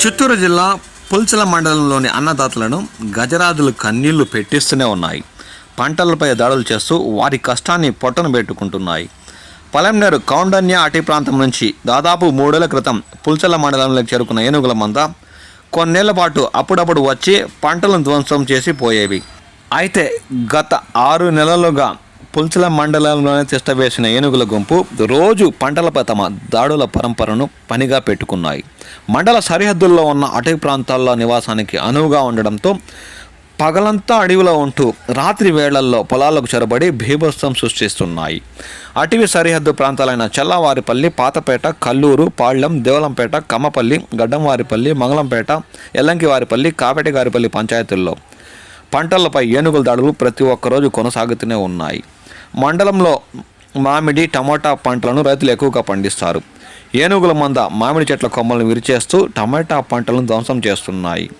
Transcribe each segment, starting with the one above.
చిత్తూరు జిల్లా పుల్చల మండలంలోని అన్నదాతలను గజరాజులు కన్నీళ్ళు పెట్టిస్తూనే ఉన్నాయి. పంటలపై దాడులు చేస్తూ వారి కష్టాన్ని పొట్టను పెట్టుకుంటున్నాయి. పలంనేరు కౌండన్య అటవీ ప్రాంతం నుంచి దాదాపు మూడేళ్ళ క్రితం పుల్చల మండలంలోకి చేరుకున్న ఏనుగుల మంద కొన్నేళ్ళ పాటు అప్పుడప్పుడు వచ్చి పంటలను ధ్వంసం చేసి పోయేవి. అయితే గత ఆరు నెలలుగా పుల్చల మండలంలోనే తిష్టవేసిన ఏనుగుల గుంపు రోజు పంటలపై తమ దాడుల పరంపరను పనిగా పెట్టుకున్నాయి. మండల సరిహద్దుల్లో ఉన్న అటవీ ప్రాంతాల్లో నివాసానికి అనువుగా ఉండడంతో పగలంతా అడవిలో ఉంటూ రాత్రి వేళల్లో పొలాలకు చొరబడి భీభత్సం సృష్టిస్తున్నాయి. అటవీ సరిహద్దు ప్రాంతాలైన చల్లవారిపల్లి పాతపేట కల్లూరు పాళ్యం దేవలంపేట కమ్మపల్లి గడ్డంవారిపల్లి మంగళంపేట ఎల్లంకివారిపల్లి కాపెటిగారిపల్లి పంచాయతీల్లో పంటలపై ఏనుగుల దాడులు ప్రతి ఒక్కరోజు కొనసాగుతూనే ఉన్నాయి. మండలంలో మామిడి టమోటా పంటలను రైతులు ఎక్కువగా పండిస్తారు. ఏనుగుల మంద మామిడి చెట్ల కొమ్మలను విరిచేస్తూ టమాటా పంటలను ధ్వంసం చేస్తున్నాయి.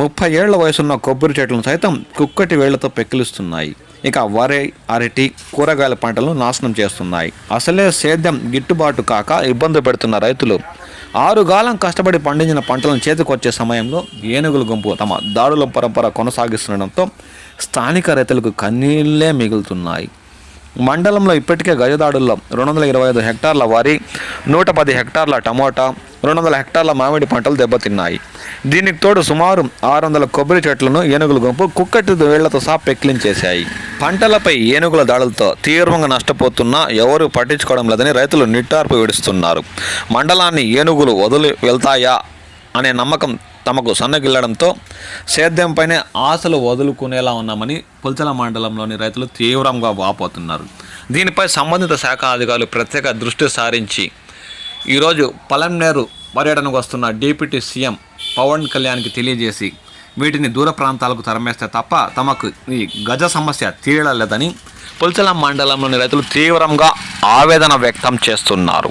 ముప్పై ఏళ్ళ వయసున్న కొబ్బరి చెట్లను సైతం కుక్కటి వేళ్ళతో పెకిలిస్తున్నాయి ఇక వరి అరటి కూరగాయల పంటలను నాశనం చేస్తున్నాయి. అసలే సేద్యం గిట్టుబాటు కాక ఇబ్బంది పెడుతున్న రైతులు ఆరుగాలం కష్టపడి పండించిన పంటలను చేతికొచ్చే సమయంలో ఏనుగుల గుంపు తమ దాడుల పరంపర కొనసాగిస్తుండడంతో స్థానిక రైతులకు కన్నీళ్ళే మిగులుతున్నాయి. మండలంలో ఇప్పటికే గజదాడుల్లో రెండు వందల ఇరవై ఐదు హెక్టార్ల వరి నూట పది హెక్టార్ల టమోటా రెండు వందల హెక్టార్ల మామిడి పంటలు దెబ్బతిన్నాయి. దీనికి తోడు సుమారు ఆరు వందల కొబ్బరి చెట్లను ఏనుగుల గుంపు కుక్కటి వేళ్ళతో సహా పెక్లించేశాయి పంటలపై ఏనుగుల దాడులతో తీవ్రంగా నష్టపోతున్నా ఎవరూ పట్టించుకోవడం లేదని రైతులు నిట్టార్పు విడుస్తున్నారు. మండలాన్ని ఏనుగులు వదిలి వెళ్తాయా అనే నమ్మకం తమకు సన్నగిల్లడంతో సేద్యంపైనే ఆశలు వదులుకునేలా ఉన్నామని పుల్చల మండలంలోని రైతులు తీవ్రంగా వాపోతున్నారు. దీనిపై సంబంధిత శాఖ అధికారులు ప్రత్యేక దృష్టి సారించి ఈరోజు పలంనేరు పర్యటనకు వస్తున్న డిప్యూటీ సీఎం పవన్ కళ్యాణ్కి తెలియజేసి వీటిని దూర ప్రాంతాలకు తరమేస్తే తప్ప తమకు ఈ గజ సమస్య తీరలేదని పుల్చల మండలంలోని రైతులు తీవ్రంగా ఆవేదన వ్యక్తం చేస్తున్నారు.